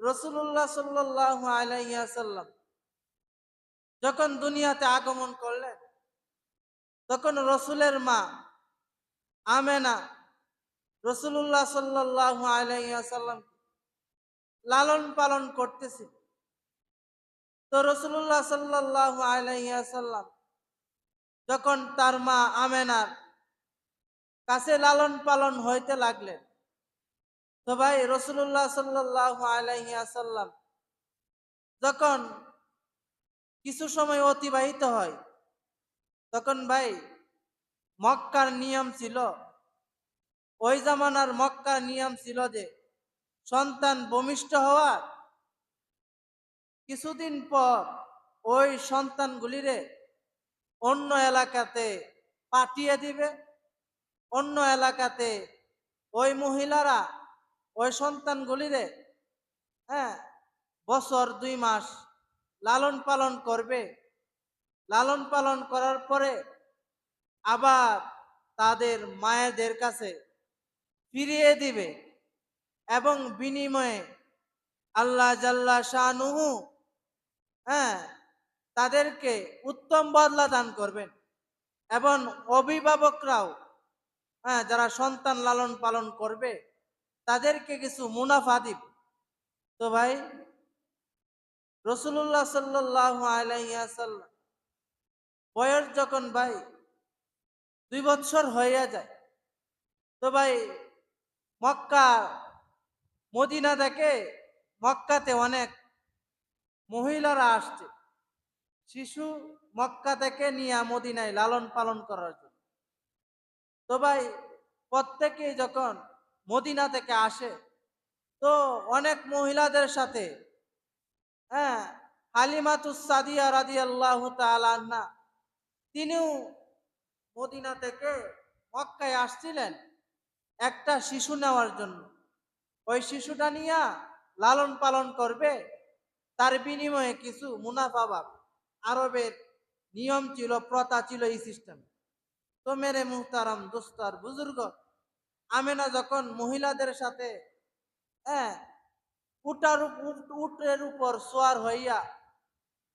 রসুল্লাহ সাল্লাহ আলাইসাল্লাম যখন দুনিয়াতে আগমন করলেন, তখন রসুলের মা আমেনা রসুল্লাহ সাল্লাহ আলাইসাল্লাম লালন পালন করতেছিল তো রসুল্লাহ সাল্লাহ আলাইসাল্লাম যখন তার মা আমেনার কাছে লালন পালন হইতে লাগলেন তো ভাই রসুল্লাহ সাল্লাহ আলাইসাল্লাম যখন কিছু সময় অতিবাহিত হয়, তখন ভাই মক্কার নিয়ম ছিল, ওই জামানার মক্কার নিয়ম ছিল যে সন্তান ভূমিষ্ঠ হওয়ার কিছুদিন পর ওই সন্তানগুলিরে অন্য এলাকাতে পাঠিয়ে দিবে। অন্য এলাকাতে ওই মহিলারা ওই সন্তানগুলিরে হ্যাঁ বছর দুই মাস লালন পালন করবে। লালন পালন করার পরে আবার তাদের মায়েদের কাছে ফিরিয়ে দিবে এবং বিনিময়ে আল্লাহ জাল্লা শাহনুহু হ্যাঁ তাদেরকে উত্তম বদলা দান করবেন এবং অভিভাবকরাও হ্যাঁ যারা সন্তান লালন পালন করবে তাদেরকে কিছু মুনাফা দিব। তো ভাই রসুল্লাহ সাল্লাহ আলাইসাল্লাম বয়স যখন ভাই দুই বছর হইয়া যায়, তো ভাই মক্কা, মদিনা থেকে মক্কাতে অনেক মহিলারা আসছে। শিশু মক্কা থেকে নিয়ে মদিনায় লালন পালন করার জন্য। তো ভাই, প্রত্যেকেই যখন মদিনা থেকে আসে। তো অনেক মহিলাদের সাথে হ্যাঁ হালিমাতুস সাদিয়া রাদি আল্লাহ তালান্না তিনিও মদিনা থেকে মক্কায় আসছিলেন একটা শিশু নেওয়ার জন্য। ওই শিশুটা নিয়ে লালন পালন করবে। তার বিনিময়ে কিছু মুনাফা পাব। আরবের নিয়ম ছিল, প্রথা ছিল এই সিস্টেম তো মেরে মুহতারাম দোস্তার বুজুর্গ আমেনা যখন মহিলাদের সাথে হ্যাঁ উটার উট- উটের উপর সোয়ার হইয়া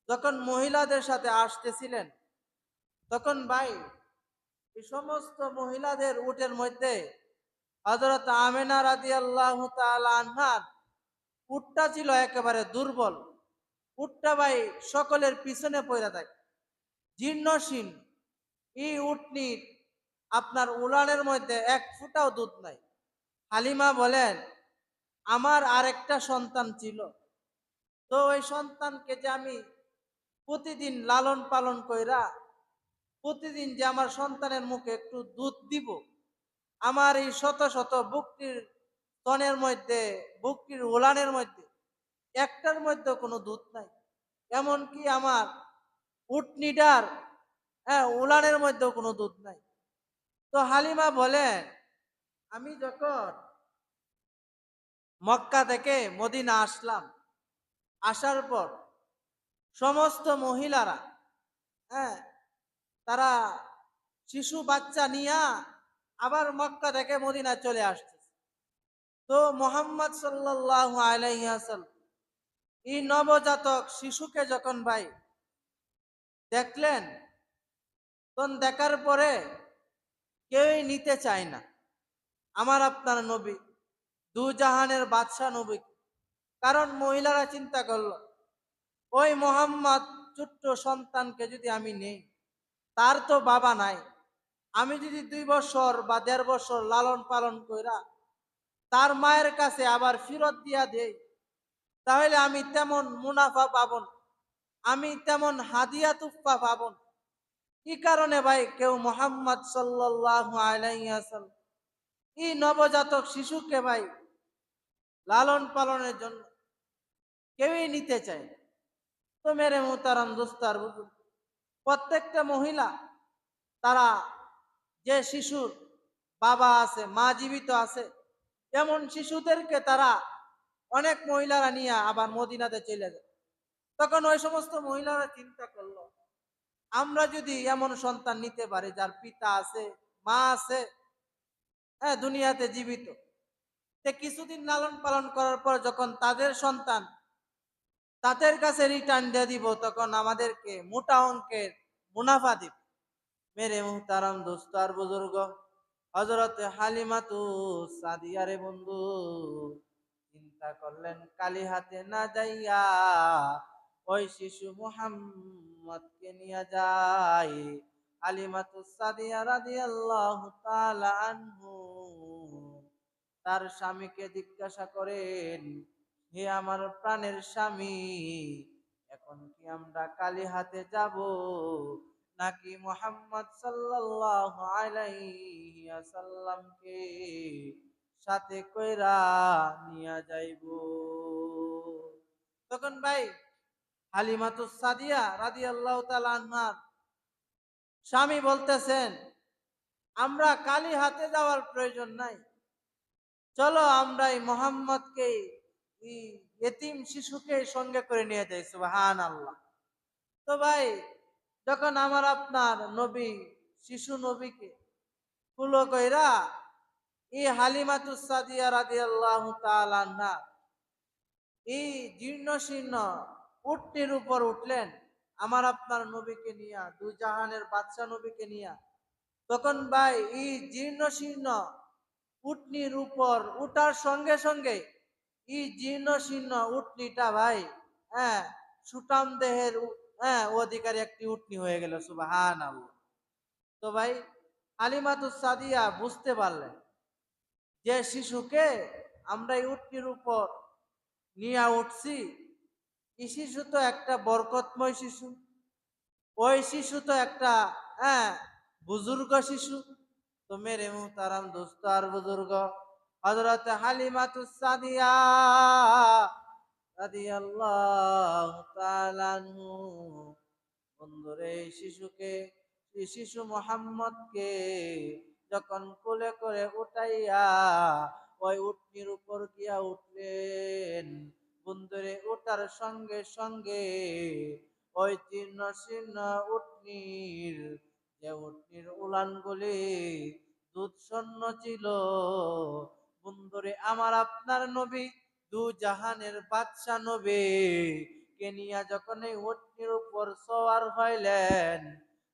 যখন মহিলাদের সাথে আসতেছিলেন, তখন ভাই এই সমস্ত মহিলাদের উটের মধ্যে হজরত আমেনা রাদি আল্লাহ আনহার উটটা ছিল একেবারে দুর্বল। উটটা ভাই সকলের পিছনে পড়ে থাকে। জীর্ণশীল। এই উটনির আপনার উলানের মধ্যে এক ফুটাও দুধ নাই। হালিমা বলেন, আমার আরেকটা সন্তান ছিল। তো ওই সন্তানকে যে আমি প্রতিদিন লালন পালন কইরা, প্রতিদিন যে আমার সন্তানের মুখে একটু দুধ দিব, আমার এই শত শত বুকটির স্তনের মধ্যে, বুকটির উলানের মধ্যে, একটার মধ্যে কোনো দুধ নাই। এমনকি আমার উটনিডার হ্যাঁ উলানের মধ্যেও কোনো দুধ নাই। তো হালিমা বলেন আমি যখন মক্কা থেকে মদিনা আসলাম, আসার পর সমস্ত মহিলারা হ্যাঁ তারা শিশু বাচ্চা নিয়া আবার মক্কা থেকে মদিনা চলে আসছে। তো মোহাম্মদ সাল্লাহ আলাইহাসাল এই নবজাতক শিশুকে যখন ভাই দেখলেন, তখন দেখার পরে কেউই নিতে চায় না। আমার আপনার নবী দু জাহানের বাদশাহ নবী। কারণ মহিলারা চিন্তা করল, ওই মোহাম্মদ ছোট্ট সন্তানকে যদি আমি নেই, তার তো বাবা নাই। আমি যদি দুই বছর বা দেড় বছর লালন পালন কইরা তার মায়ের কাছে আবার ফিরত দিয়া দেই, তাহলে আমি তেমন মুনাফা পাবন আমি তেমন হাদিয়া তুফা পাবন কি কারণে ভাই কেউ মোহাম্মদ সাল্লাহ এই নবজাতক শিশুকে ভাই লালন পালনের জন্য কেউই নিতে চায় তো মেরে মুতারাম দোস্তার প্রত্যেকটা মহিলা, তারা যে শিশুর বাবা আছে, মা জীবিত আছে, এমন শিশুদেরকে তারা অনেক মহিলারা নিয়ে আবার মদিনাতে চলে যায়। তখন ওই সমস্ত মহিলারা চিন্তা করল আমরা যদি এমন সন্তান নিতে পারি, যার পিতা আছে, মা আছে হ্যাঁ দুনিয়াতে জীবিত তে কিছুদিন লালন পালন করার পর যখন তাদের সন্তান তাদের কাছে রিটার্ন দিয়ে দিব, তখন আমাদেরকে মোটা অঙ্কের মুনাফা দিব। মেরে মুহতারাম দোস্ত আর বুজুর্গ হজরত হালিমাতু সাদিয়ারে বন্ধু, চিন্তা করলেন কালী হাতে না যাইয়া ওই শিশু মুহাম্মদকে নিয়ে যায় হালিমাতু সাদিয়া তাআলা আনহু। তার স্বামীকে জিজ্ঞাসা করেন, হে আমার প্রাণের স্বামী, এখন কি আমরা কালী হাতে যাব নাকি মোহাম্মদ সাল্লাল্লাহু আলাইহি সাল্লামকে সাথে কইরা নিয়া যাইব? তখন ভাই স্বামী বলতেছেন, আমরা কালী হাতে যাওয়ার প্রয়োজন নাই। চলো আমরা এই মোহাম্মদকে এতিম শিশুকে সঙ্গে করে নিয়ে যাই সুবাহান আল্লাহ তো ভাই, যখন আমার আপনার নবী, শিশু নবীকে ফুলো কইরা এই হালিমাতুস সাদিয়া তাআলা আনহা এই জীর্ণ শীর্ণ উটটির উপর উঠলেন। আমার আপনার নবীকে নিয়া দুই জাহানের বাদশা নবীকে নিয়া। তখন ভাই, এই জীর্ণ শীর্ণ উটনির উপর উঠার সঙ্গে সঙ্গে, এই জীর্ণ শীর্ণ উটনিটা ভাই হ্যাঁ সুটাম দেহের হ্যাঁ অধিকারী একটি উটনি হয়ে গেল সুবাহান তো ভাই, আলিমাতুস সাদিয়া বুঝতে পারলেন যে শিশুকে আমরা এই উটনির উপর নিয়ে উঠছি শিশু তো একটা বরকতময় শিশু। ওই শিশু তো একটা হ্যাঁ বুজুর্গ শিশু। তো মেরে মুহতারাম দোস্ত আর বুজুর্গ। হজরত হালিমাতুস সাদিয়া বন্ধুরে শিশুকে শিশু মোহাম্মদকে যখন কোলে করে উঠাইয়া ওই উটনির উপর গিয়া উঠলেন বন্ধুরে ওটার সঙ্গে সঙ্গে ওই জীর্ণ শীর্ণ উটনির, যে উটনির উলানগুলি দুধ শূন্য ছিল। বন্ধুরে, আমার আপনার নবী, দু জাহানের বাদশা নবী, কেনিয়া যখন এই উটনির উপর সওয়ার হইলেন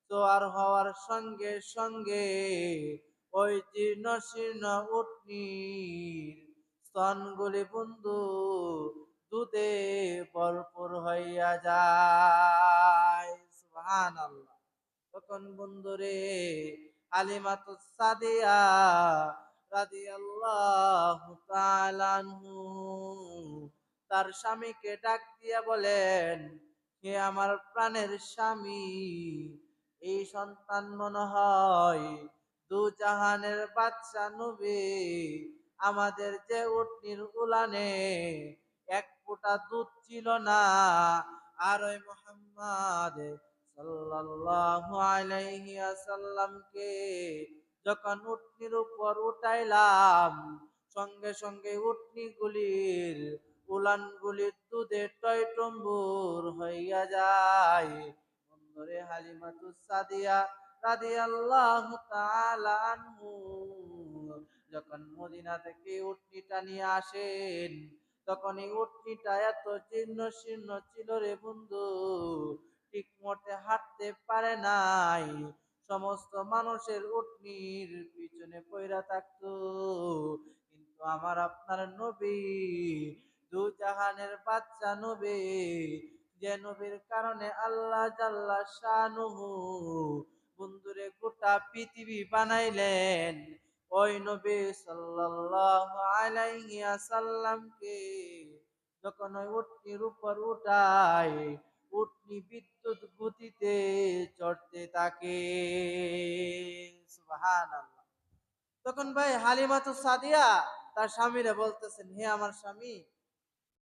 সওয়ার হওয়ার সঙ্গে সঙ্গে ওই জীর্ণ শীর্ণ উটনির স্তনগুলি বন্ধু দুধে ভরপুর হইয়া যায়। সুবহানাল্লাহ। তখন বন্ধুরে আলিমাতুস সাদিয়া তাআলা আনহু তার স্বামীকে ডাক দিয়া বলেন, হে আমার প্রাণের স্বামী, এই সন্তান মনে হয় দু জাহানের বাদশা নবী। আমাদের যে উটনির উলানে ফোঁটা দুধ ছিল না। আর ওই মোহাম্মদ সাল্লাল্লাহু আলাইহি ওয়াসাল্লামকে যখন উটনির উপর উঠাইলাম, সঙ্গে সঙ্গে উটনি গুলির উলান গুলির দুধে টয়টম্বুর হইয়া যায়। বন্ধুরে হালিমাতুস সাদিয়া রাদিয়াল্লাহু তাআলা আনহু, যখন মদিনা থেকে উটনিটা নিয়ে আসেন তখন এই উটনিটা এত জীর্ণ শীর্ণ ছিল রে বন্ধু। ঠিক মতে হাঁটতে পারে নাই। সমস্ত মানুষের উটনির পিছনে পইরা থাকতো। কিন্তু আমার আপনার নবী, দু জাহানের বাচ্চা নবী, যে নবীর কারণে আল্লাহ জাল্লা শানুহু, বন্ধুরে গোটা পৃথিবী বানাইলেন। ওই নবী সাল্লাল্লাহু আলাইহি ওয়াসাল্লামকে যখন ওই উটনির উপর উঠায়, উটনি বিদ্যুৎ গতিতে চড়তে থাকে। সুবহানাল্লাহ। তখন ভাই হালিমা তো সাদিয়া, তার স্বামীরে বলতেছেন, হে আমার স্বামী,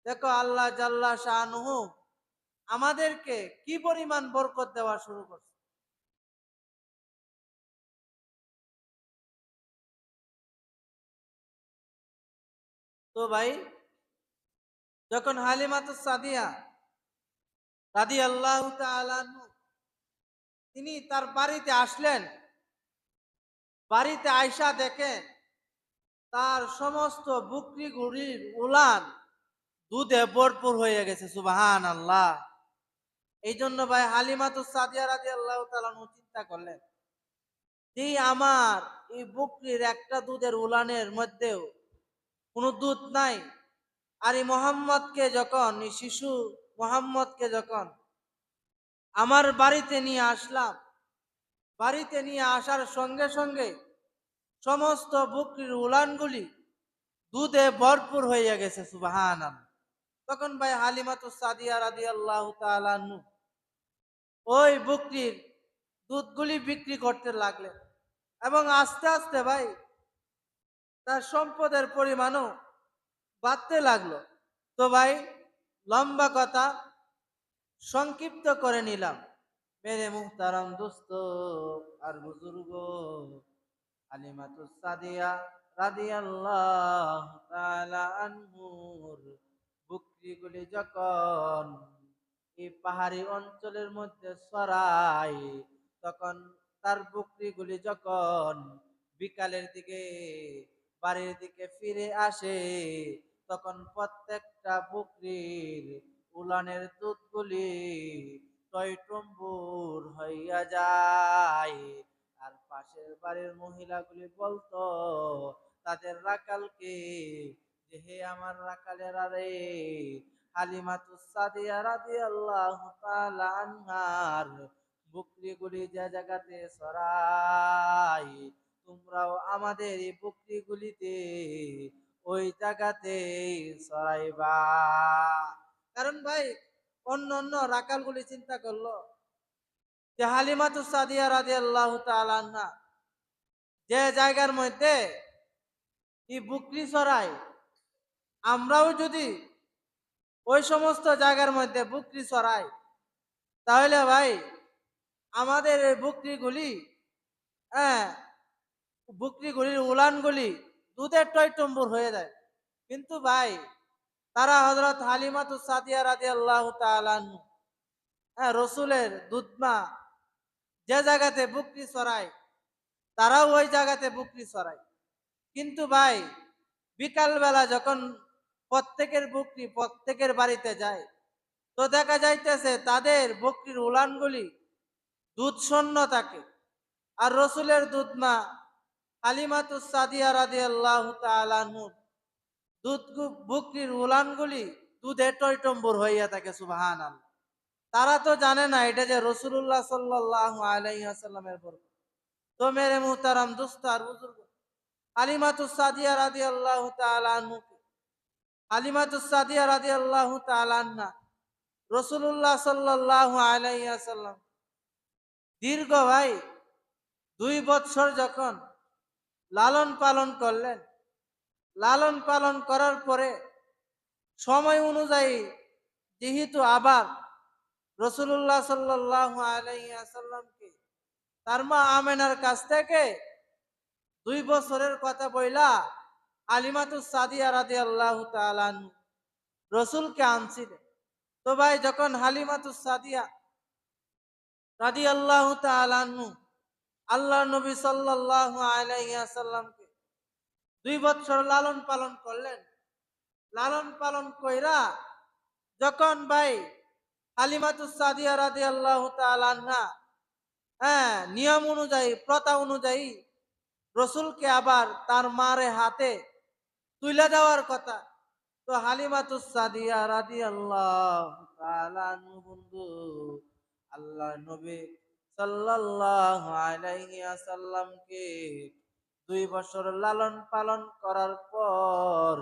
দেখো আল্লাহ জাল্লা শাহনুহু, আমাদেরকে কি পরিমাণ বরকত দেওয়া শুরু করছে? তো ভাই, যখন হালিমাতু সাদিয়া রাদি আল্লাহ তিনি তার বাড়িতে আসলেন। বাড়িতে আয়সা দেখেন তার সমস্ত বুকরি গুড়ির উলান দুধে ভরপুর হয়ে গেছে সুবাহান আল্লাহ এই জন্য ভাই হালিমাতু সাদিয়া রাজি আল্লাহ তালানু চিন্তা করলেন এই আমার এই বুকরির একটা দুধের উলানের মধ্যেও কোনো দুধ নাই। আর এই মোহাম্মদকে যখন, এই শিশু মোহাম্মদকে যখন আমার বাড়িতে নিয়ে আসলাম, বাড়িতে নিয়ে আসার সঙ্গে সঙ্গে সমস্ত বকরির উলানগুলি দুধে ভরপুর হয়ে গেছে সুবাহান তখন ভাই হালিমাতু সাদিয়া রাদি আল্লাহ তালানু ওই বকরির দুধগুলি বিক্রি করতে লাগলেন। এবং আস্তে আস্তে ভাই তার সম্পদের পরিমাণও বাড়তে লাগল। তো ভাই, লম্বা কথা, সংক্ষিপ্ত করে নিলাম। মেরে মুহতারাম দোস্ত আর বুজুর্গ, আলিমাতুস সাদিয়া রাদিয়াল্লাহু তাআলা আনহুর বকরিগুলি যখন এই পাহাড়ি অঞ্চলের মধ্যে ছড়ায়, তখন তার বকরিগুলি যখন বিকালের দিকে বাড়ির দিকে ফিরে আসে, তখন প্রত্যেকটা বকরির উলানের দুধগুলি টয়টম্বুর হইয়া যায়। আর পাশের বাড়ির মহিলাগুলি বলতো, তাদের রাকালকে যে হে আমার রাকালের আরে হালিমাতু সাদিয়া রাদিয়াল্লাহু তাআলা আনহার বকরিগুলি যে জায়গাতে সরাই তোমরাও আমাদের এই বকরিগুলিতে ওই জায়গাতে সরাইবা। কারণ ভাই, অন্য অন্য রাকালগুলি চিন্তা করল। যে হালিমাতু সাদিয়া রাদিয়াল্লাহু তাআলা আনহা, যে জায়গার মধ্যে এই বুকরি সরাই আমরাও যদি ওই সমস্ত জায়গার মধ্যে বুকরি সরাই, তাহলে ভাই, আমাদের এই বুকরিগুলি হ্যাঁ বুকরিগুলির উলানগুলি দুধের টয় টয়টম্বুর হয়ে যায়। কিন্তু ভাই, তারা হজরত হালিমাতু সাদিয়া রাদি আল্লাহ হ্যাঁ রসুলের দুধমা যে জায়গাতে বুকরি সরায় তারাও ওই জায়গাতে বুকরি সরায় কিন্তু ভাই, বিকালবেলা যখন প্রত্যেকের বুকরি প্রত্যেকের বাড়িতে যায়, তো দেখা যাইতেছে তাদের বকরির উলানগুলি দুধ শূন্য থাকে। আর রসুলের দুধ মা হালিমাতুস সাদিয়া রাদি আল্লাহ তালানুর দুধ বকরির উলানগুলি দুধে টয়টম্বুর হইয়া থাকে সুবাহান তারা তো জানে না, এটা যে রসুল্লাহ সাল্লাহ আলাইসাল্লামের বরকত। তো মেরে মুহতারাম দুস্তার বুজুর্গ। হালিমাতুস সাদিয়া রাদি আল্লাহ তালানুকে হালিমাতুস সাদিয়া রাদি আল্লাহ তালান্না রসুল্লাহ সাল্লাহ আলাইসাল্লাম দীর্ঘ ভাই, দুই বছর যখন লালন পালন করলেন। লালন পালন করার পরে সময় অনুযায়ী যেহেতু আবার রসুল্লাহ সাল্লাহ আলাইসাল্লামকে তার মা আমেনার কাছ থেকে দুই বছরের কথা বইলা আলিমাতুস সাদিয়া রাদি আল্লাহ তালান রসুলকে আনছিলেন। তো ভাই, যখন হালিমাতুস সাদিয়া রাদি আল্লাহ তালানু আল্লাহ নবী সাল্লাহ আলাইসাল্লামকে দুই বছর লালন পালন করলেন। লালন পালন কইরা যখন ভাই হালিমাতুস সাদিয়া রাদি আল্লাহ তালান্না হ্যাঁ নিয়ম অনুযায়ী, প্রথা অনুযায়ী রসুলকে আবার তার মারে হাতে তুলে দেওয়ার কথা। তো হালিমাতুস সাদিয়া রাদি আল্লাহ বন্ধু, আল্লাহ নবী সাল্লাল্লাহু আলাইহি আসাল্লামকে দুই বছর লালন পালন করার পর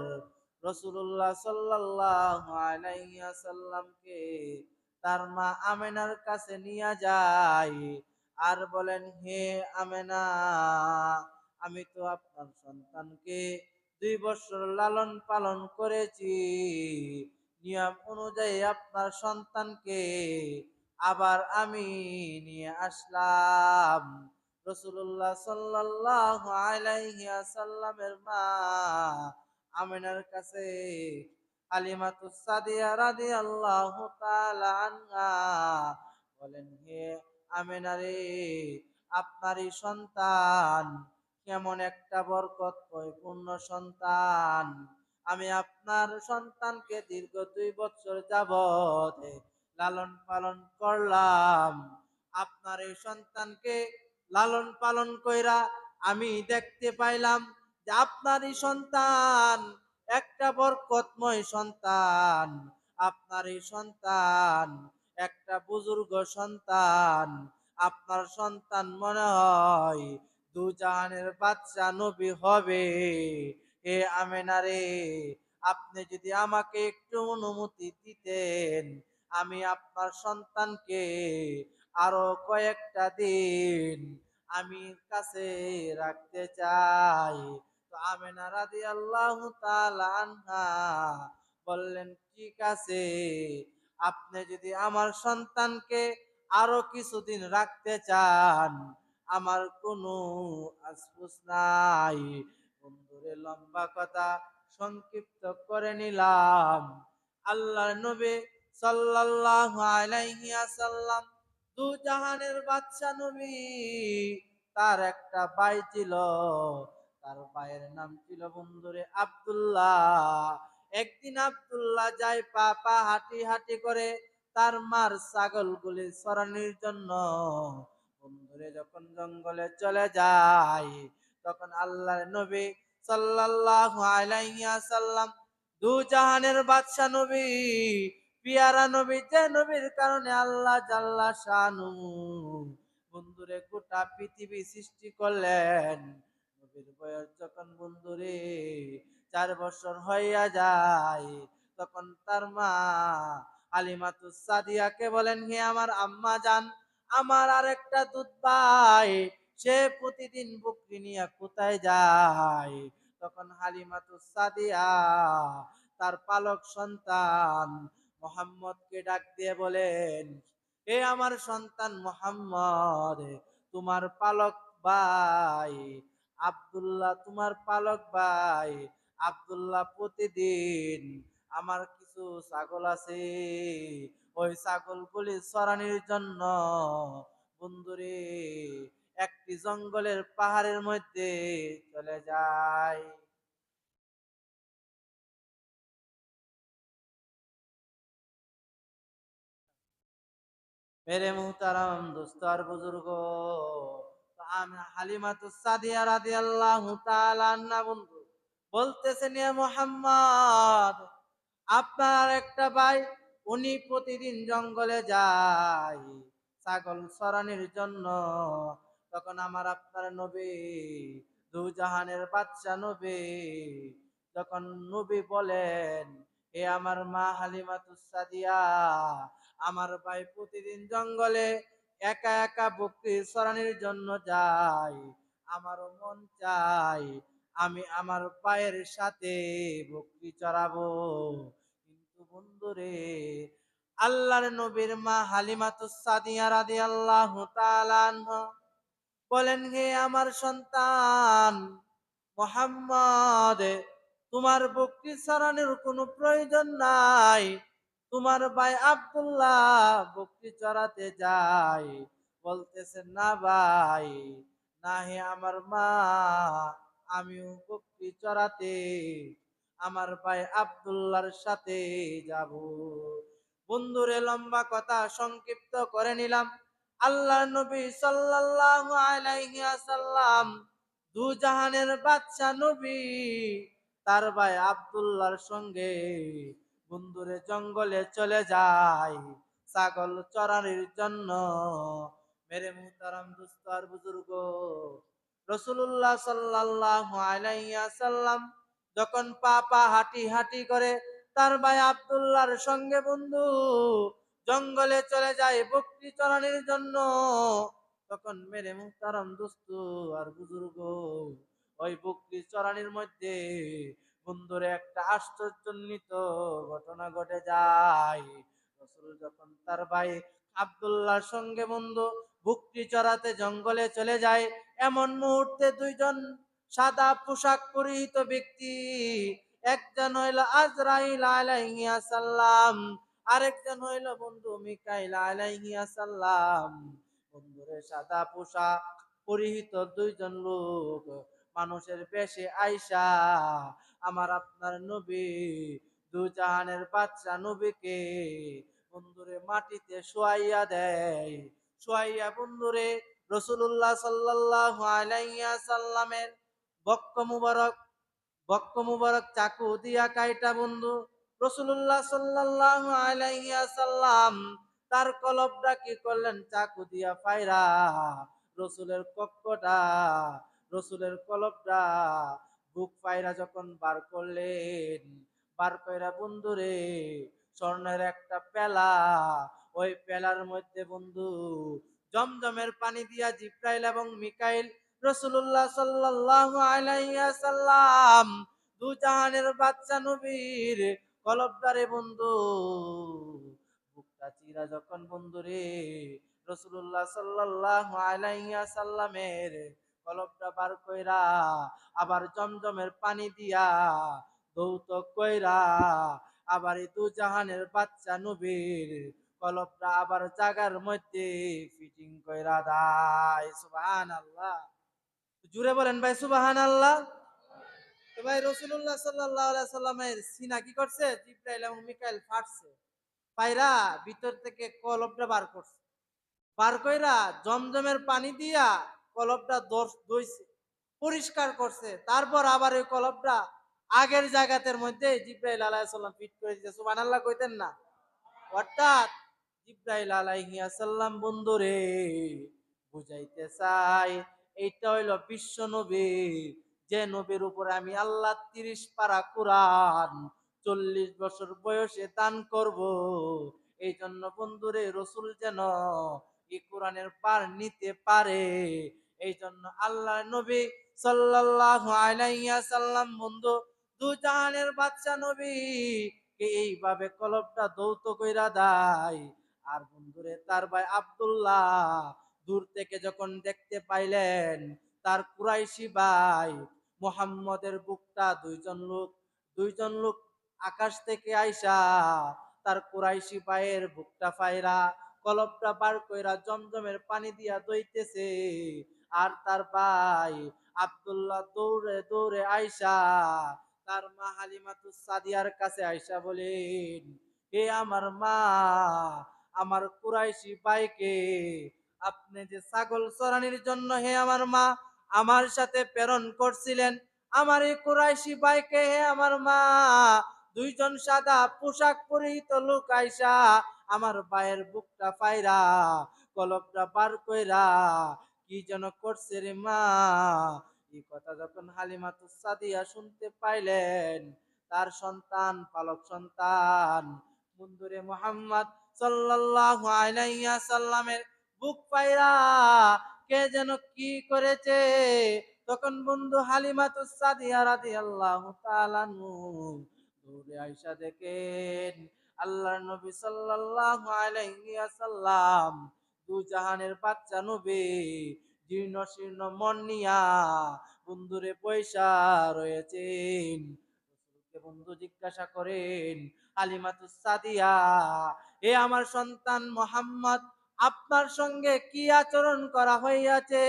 রসুল্লাহ সাল্লাল্লাহু আলাইহি আসাল্লামকে তার মা আমেনার কাছে নিয়ে যায় আর বলেন, হে আমেনা, আমি তো আপনার সন্তানকে দুই বছর লালন পালন করেছি। নিয়ম অনুযায়ী আপনার সন্তানকে আবার আমি নিয়ে আসলাম। রসুল্লাহ সাল্লাহ আলাইহি আসাল্লামের মা আমিনার কাছে সাদিয়া রাদিয়াল্লাহু তাআলা আনহা বলেন, হে আমিনা রে, আপনারই সন্তান কেমন একটা বরকত পূর্ণ সন্তান। আমি আপনার সন্তানকে দীর্ঘ দুই বছর যাবত লালন পালন করলাম। আপনার এই সন্তানকে লালন পালন কইরা আমি দেখতে পাইলাম যে আপনার এই সন্তান একটা বরকতময় সন্তান। আপনার এই সন্তান একটা বুজুর্গ সন্তান। আপনার সন্তান মনে হয় দু জাহানের বাচ্চা নবী হবে। এ আমেনারে আপনি যদি আমাকে একটু অনুমতি দিতেন আমি আপনার সন্তানকে আরও কয়েকটা দিন আমি কাছে রাখতে চাই। তো আমেনা রাদি আল্লাহ আনহা বললেন, ঠিক আছে, আপনি যদি আমার সন্তানকে আরও কিছুদিন রাখতে চান, আমার কোনো আফসোস নাই। বন্ধুরে, লম্বা কথা, সংক্ষিপ্ত করে নিলাম। আল্লাহর নবী সাল্লাল্লাহু আলাইহি ওয়াসাল্লাম, দু জাহানের বাদশা নবী, তার একটা ভাই ছিল। তার ভাইয়ের নাম ছিল বন্ধুরে আব্দুল্লাহ। একদিন আব্দুল্লাহ যায় পা পা হাঁটি হাঁটি করে তার মার ছাগলগুলি সরানির জন্য। বন্ধুরে যখন জঙ্গলে চলে যায়, তখন আল্লাহর নবী সাল্লাল্লাহু আলাইহি ওয়াসাল্লাম, দু জাহানের বাদশা নবী পিয়ারা নবী, যে নবীর কারণে আল্লাহ জাল্লা শানু। বন্ধুরে, গোটা পৃথিবী সৃষ্টি করলেন। নবীর বয়স যখন বন্ধুরে চার বছর হইয়া যায়, তখন তার মা আলিমাতুস সাদিয়াকে বলেন, হে আমার আম্মা জান, আমার আর একটা দুধ পাই সে প্রতিদিন বকরি নিয়ে কোথায় যায়? তখন হালিমাতুস সাদিয়া, তার পালক সন্তান মোহাম্মদকে ডাক দিয়ে বলেন, এ আমার সন্তান মোহাম্মদ, তোমার পালক ভাই, আব্দুল্লাহ, তোমার পালক ভাই, আব্দুল্লাহ প্রতিদিন আমার কিছু ছাগল আছে। ওই ছাগলগুলি চরানির জন্য, বন্ধুরে, একটি জঙ্গলের পাহাড়ের মধ্যে চলে যায়। মেরে মুহতারাম দোস্ত আর বুজুর্গ সাদিয়া আন্না বন্ধু বলতেছেন ইয়া আপনার একটা ভাই উনি প্রতিদিন জঙ্গলে যায় ছাগল সরানির জন্য তখন আমার আপনার নবী দু জাহানের বাচ্চা নবী যখন নবী বলেন এ আমার মা হালিমাতুস সাদিয়া আমার ভাই প্রতিদিন জঙ্গলে একা একা বকরি সরানির জন্য যাই। আমারও মন চাই আমি আমার পায়ের সাথে বকরি চড়াবো। কিন্তু বন্ধুরে, আল্লাহর নবীর মা হালিমাতুস সাদিয়া রাদিয়াল্লাহু তাআলা আনহা বলেন, হে আমার সন্তান, মোহাম্মদ তোমার বকরি চড়ানোর কোনো প্রয়োজন নাই। তোমার ভাই আব্দুল্লাহ বকরি চড়াতে যায়। বলতেছেন না ভাই না হে আমার মা, আমিও বকরি চড়াতে, আমার ভাই আব্দুল্লাহর সাথে যাব। বন্ধুরে, লম্বা কথা সংক্ষিপ্ত করে নিলাম। আল্লাহ নবী সাল্লাল্লাহু আলাইহি ওয়াসাল্লাম দু জাহানের বাদশা নবী তার ভাই আব্দুল্লাহর সঙ্গে বন্ধুরে জঙ্গলে চলে যায়। ছাগল চরানির জন্য। মেরে মুহতারাম দুস্ত আর বুজুর্গ। রসুল্লাহ সাল্লাল্লাহু আলাইহি ওয়াসাল্লাম যখন পা পা হাঁটি হাঁটি করে, তার ভাই আব্দুল্লাহর সঙ্গে বন্ধু জঙ্গলে চলে যায় বকরি চরানির জন্য। তখন মেরে মুহতারাম দোস্তু আর বুজুর্গ ওই বকরি চরানির মধ্যে। বন্ধুরে, একটা আশ্চর্যজনিত ঘটনা ঘটে যায়। রসুল যখন তার ভাই আব্দুল্লাহর সঙ্গে বন্ধু বুকটি চড়াতে জঙ্গলে চলে যায়, এমন মুহূর্তে দুইজন সাদা পোশাক পরিহিত ব্যক্তি, একজন হইল আজরাইল আলাইহিয়া সাল্লাম আরেকজন হইল বন্ধু মিকাইল আলাইহিয়া সাল্লাম বন্ধুরে, সাদা পোশাক পরিহিত দুইজন লোক মানুষের বেশে আইসা আমার আপনার নবী, দু জাহানের বাচ্চা নবীকে বন্ধুরে মাটিতে শোয়াইয়া দেয়। শোয়াইয়া বন্ধুরে রসুল্লাহ সাল্লাল্লাহু আলাইয়া সাল্লামের বক্ক মুবারক বক্ক মুবারক চাকু দিয়া কাইটা বন্ধু রসুল্লাহ সাল্লাল্লাহু আলাইয়া সাল্লাম তার কলবটা কি করলেন? চাকু দিয়া পায়রা রসুলের কক্ষটা রসুলের কলবটা বুক পায়রা যখন বার করলেন, বার কইরা বন্ধুরে, স্বর্ণের একটা পেলা, ওই পেলার মধ্যে বন্ধু জমজমের পানি দিয়া জিব্রাইল এবং মিকাইল রসুল্লাহ সাল্লাল্লাহু সাল্লাম দু জাহানের বাচ্চা নবীর কলবদারে বন্ধু। বুকটা চিরা যখন বন্ধু রে রসুল্লাহ সাল্লাল্লাহু আলাইহি সাল্লামের কলবটা বার কইরা, আবার জমজমের পানি দিয়া দৌত কইরা, আবার দু জাহানের বাচ্চা নবীর কলবটা আবার জাগার মধ্যে ফিটিং কইরা দায়। সুবহান আল্লাহ জুড়ে বলেন ভাই সুবাহান আল্লাহ তো ভাই রসুল্লাহ সাল্লাহ সাল্লামের সিনা কি করছে? জিব্রাইল এবং মিকাইল ফাটছে। পায়রা ভিতর থেকে কলবটা বার করছে। বার কইরা জমজমের পানি দিয়া কলবটা দোষ- ধুইছে পরিষ্কার করছে। তারপর আবার ওই কলবটা আগের জায়গাতের মধ্যে জিব্রাইল আলাইসাল্লাম ফিট করে দিয়েছে। সুবান আল্লাহ কইতেন না? অর্থাৎ জিব্রাইল আলাইহিয়াসাল্লাম বন্ধুরে, বুঝাইতে চাই, এইটা হইল বিশ্ব নবী। যে নবীর উপরে আমি আল্লাহ তিরিশ পারা কোরআন চল্লিশ বছর বয়সে দান করব এই জন্য বন্ধুরে, রসুল যেন এই কোরআনের পার নিতে পারে। এই জন্য আল্লাহ নবী সাল্লাল্লাহু সাল্লাম বন্ধু, দু জাহানের বাচ্চা নবী এইভাবে কলবটা দৌত কইরা দেয়। আর বন্ধুরে, তার ভাই আব্দুল্লাহ দূর থেকে যখন দেখতে পাইলেন, তার কুরাইশি ভাই মোহাম্মদের বুকটা দুইজন লোক দুইজন লোক আকাশ থেকে আইসা তার কুরাইশি ভাইয়ের বুকটা ফাইরা কলবটা বার কইরা জমজমের পানি দিয়া দইতেছে। আর তার ভাই আব্দুল্লাহ দৌড়ে দৌড়ে আইসা তার মা হালিমাতুস সাদিয়ার কাছে আইসা বলেন, হে আমার মা, আমার কুরাইশি ভাইকে আপনি যে ছাগল চরানির জন্য হে আমার মা, আমার সাথে প্রেরণ করছিলেন, আমার এই কুরাইশি ভাইকে হে আমার মা, দুইজন সাদা পোশাক পরিহিত লোক আইসা আমার ভাইয়ের বুকটা পাইরা কলবটা পার কইরা কি যেন করছে রে মা? এই কথা যখন হালিমাতুস সাদিয়া শুনতে পাইলেন, তার সন্তান, পালক সন্তান, বন্ধুরে মোহাম্মদ সাল্লাল্লাহু আলাইহি সাল্লামের বুক পাইরা কে যেন কি করেছে? তখন বন্ধু হালিমাতুস সাদিয়া রাদিয়াল্লাহু তাআলা আনহু দৌড়ে আইসা দেখেন, আল্লাহর নবী সাল্লাল্লাহু আলাইহি সাল্লাম দু জাহানের বাচ্চা নবী, জীর্ণ শীর্ণ মন নিয়া বন্ধুরে পয়সা রয়েছেন। বন্ধু জিজ্ঞাসা করেন, আলিমাতুস সাদিয়া, এ আমার সন্তান মোহাম্মদ, আপনার সঙ্গে কি আচরণ করা হইয়াছে?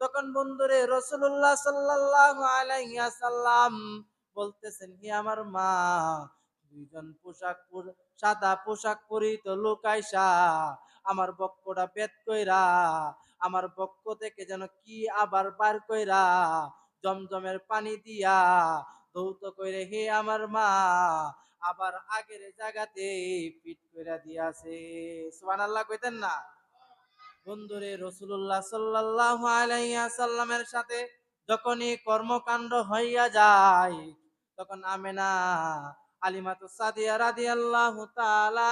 তখন বন্ধুরে রসুল্লাহ সাল্লাম বলতেছেন, হে আমার মা, দুইজন পোশাক সাদা পোশাক পরিহিত লোক আইসা আমার বক্ষটা পেট কইরা, আমার বক্ষ থেকে যেন কি আবার বার কইরা, জমজমের পানি দিয়া দৌত কইরে, হে আমার মা, আবার আগের জায়গাতে পিট কইরা দিয়াছে। সুবহানাল্লাহ কইতেন না? বন্ধুরে রসুল্লাহ আলাইহি সাল্লামের সাথে যখনই কর্মকাণ্ড হইয়া যায়, তখন আমেনা আলিমাতু সাদিয়া রাদিয়াল্লাহু তাআলা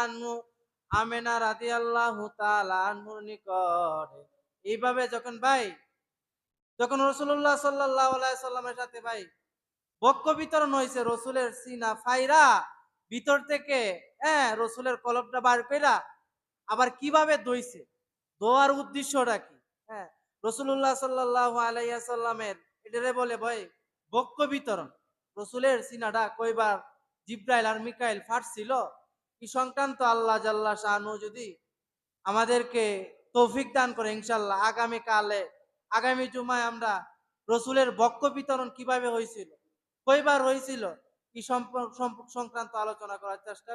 আমেনা আনহুর নিকট। এইভাবে যখন ভাই, যখন রসুল্লাহ সাল্লামের সাথে ভাই বক্ষ বিতরণ হয়েছে রসুলের সিনা ফাইরা ভিতর থেকে হ্যাঁ রসুলের কলবটা বার কইরা আবার কীভাবে দইছে দোয়ার উদ্দেশ্যটা কি? হ্যাঁ রসুল্লাহ সাল্লাহ আলাইসাল্লামের এটারে বলে ভাই, বক্ষ বিতরণ। রসুলের সিনাটা কইবার জিব্রাইল আর মিকাইল ফাটছিল কি সংক্রান্ত আল্লাহ জাল্লা শাহানু যদি আমাদেরকে তৌফিক দান করে ইনশাল্লাহ আগামী কালে আগামী জুমায় আমরা রসুলের বক্ষ বিতরণ কীভাবে হয়েছিল কইবার হয়েছিল কি সম্প- সম্প- সংক্রান্ত আলোচনা করার চেষ্টা।